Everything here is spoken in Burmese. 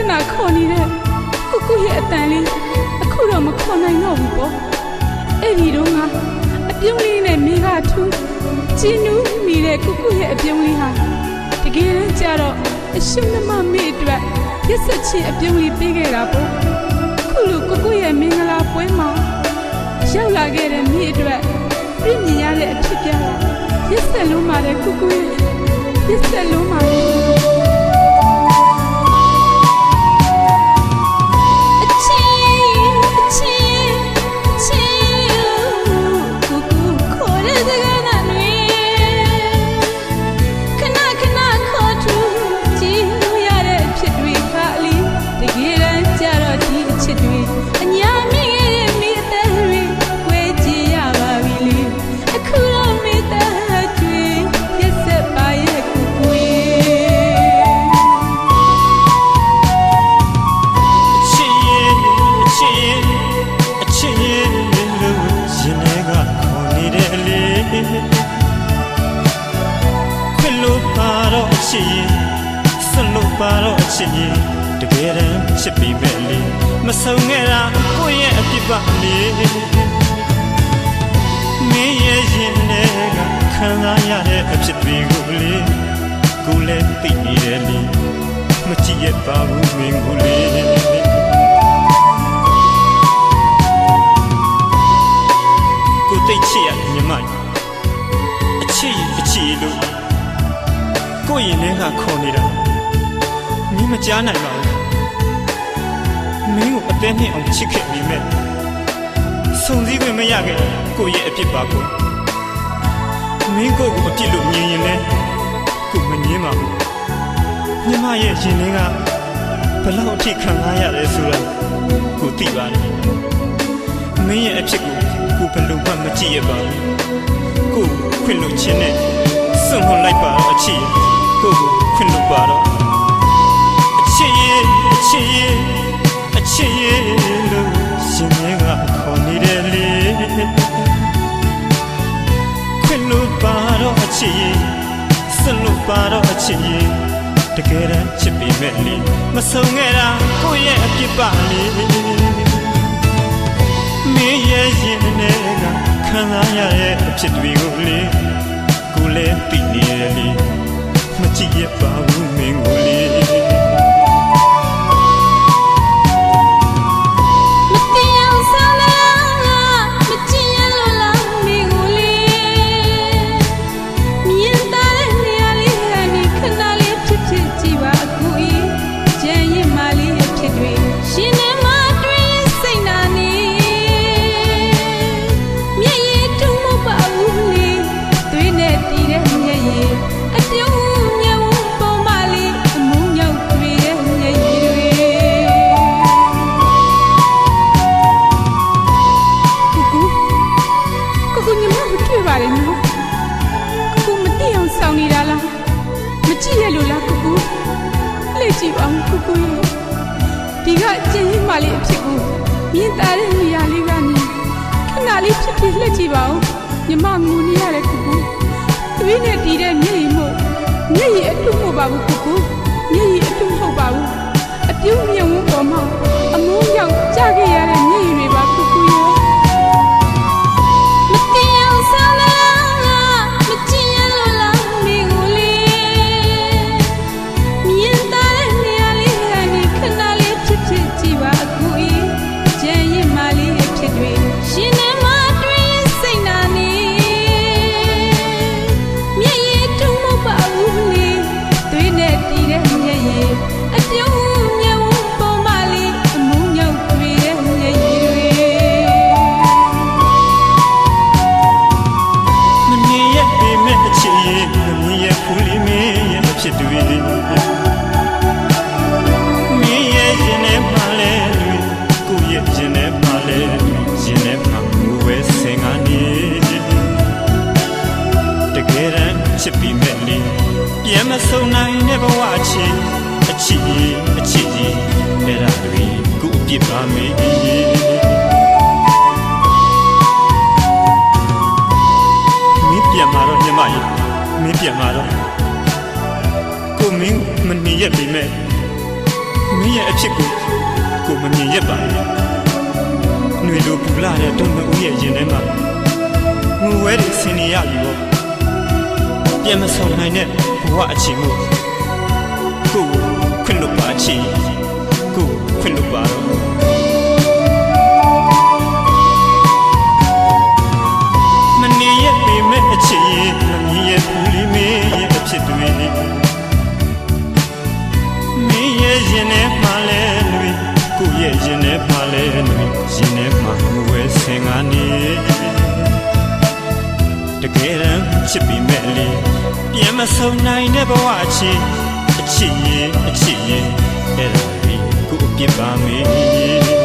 ချီအချီခဏခဏခေါ်နေတဲ့ကိုကိုရဲ့အတန်လေးအခုတော့မခေါ်နိုင်တော့ဘူးပေါ့အဲ့ဒီတော့ကအပြုံးလေးနဲ့မိကထူးကျင်းနူးမိတဲ့ကိုကိုရဲ့အပြုံးလေးဟာတကယ်တမ်းကျတော့အရှင်မမမေအတွက်ရက်ဆက်ချင်းအပြုံးလေးပေးခဲ့တာပေါ့ခုလိုကိုကိုရဲ့မင်္ဂလာပွဲမှာရောက်လာခဲ့တဲ့မိအတွက်ပြည့်မြင်ရတဲ့အဖြစ်ပြတာရက်ဆက်လုံးပါတဲ့ကိုကိုရဲ့ရက်ဆက်လုံးပါတဲ့ ရင်တကယ်တမ်းချစ်ပြီးမဲ့လေမဆုံးခဲ့တာကိုယ့်ရဲ့အပြစ်ပါလေမင်းရဲ့ရင်ထဲကခံစားရတဲ့အဖြစ်တွေကိုလေကိုယ်လည်းသိနေတယ်လေမကြည့်ရပါဘူးမင်းကိုလေကိုတိတ်ချစ်ရညီမကြီးအချစ်အချစ်လို့ကိုရင်ထဲကခေါ်နေတာ မင်းမကြားနိုင်ပါဘူးမင်းကိုအသေးနဲ့အောင်ချစ်ခဲ့ပြီးမဲ့စုံစည်းခွင့်မရခဲ့ကိုရဲ့အပြစ်ပါကိုမင်းကိုကိုအပြစ်လို့မြင်ရင်လဲကိုမငင်းပါဘူးညီမရဲ့ရင်ထဲကဘယ်လောက်အထိခံစားရတယ်ဆိုတာကိုသိပါတယ်မင်းရဲ့အဖြစ်ကိုကိုဘယ်လိုမှမကြည့်ရပါဘူးကိုခွင့်လို့ခြင်းနဲ့စွန့်လွတ်လိုက်ပါတော့အချစ်ကိုကိုခွင့်လို့ပါတော့ ချစ်ရဲ့စွန့်လို့ပါတော့အချစ်ရဲ့တကယ်တမ်းချစ်ပေမဲ့လေမဆုံးခဲ့တာကိုယ့်ရဲ့အပြစ်ပါလေမင်းရဲ့ရင်ထဲကခံစားရတဲ့အဖြစ်တွေကိုလေကိုလည်းသိနေတယ်လေမကြည့်ရပါဘူး ကြည့်ရလို့လားကူကူလှည့်ကြည့်ပါဦးကူကူရဲ့ဒီကကျင်းရင်မလေးအဖြစ်ကိုမြင်တာတဲ့နေရာလေးကနေခဏလေးဖြစ်ဖြစ်လှည့်ကြည့်ပါဦးညီမငူနေရတယ်ကူကူသွေးနဲ့တီးတဲ့မျက်ရည်မို့မျက်ရည်အထုမဟုတ်ပါဘူးကူ ဆုံနိုင်တဲ့ဘဝချစ်အချစ်ကြီးအချစ်ကြီးအဲ့ဒါတွေကိုအပြစ်ပါမေး မင်းပြန်มาတော့ညီမကြီးမင်းပြန်มาတော့ကို ကိုမင်းကိုမမြင်ရက်ပေမဲ့မင်းရဲ့အဖြစ်ကိုကိုမမြင်ရက်ပါနဲ့ຫນွေလိုပူလာတဲ့တုံးဦးရဲ့ရင်ထဲမှာငိုဝဲတွေဆင်နေရပြီပေါ့ ပြန်မဆောင်နိုင်တဲ့ဘဝအချင်းကိုကိုကိုခွင့်လို့ပါချီကိုကိုခွင့်လို့ပါတော့မနေရပေမဲ့အချစ်ရင်မမြင်ရဘူးလေမင်းရဲ့အဖြစ်တွေမင်းရဲ့ရင်ထဲမှာလဲလူကိုရဲ့ရင်ထဲမှာလဲလူရင်ထဲမှာ ချစ်ပြီးမဲ့လေပြန်မဆုံနိုင်တဲ့ဘဝအချစ်အချစ်ရင်အချစ်ရင်အဲ့ဒါလေးကိုအပြစ်ပါမေး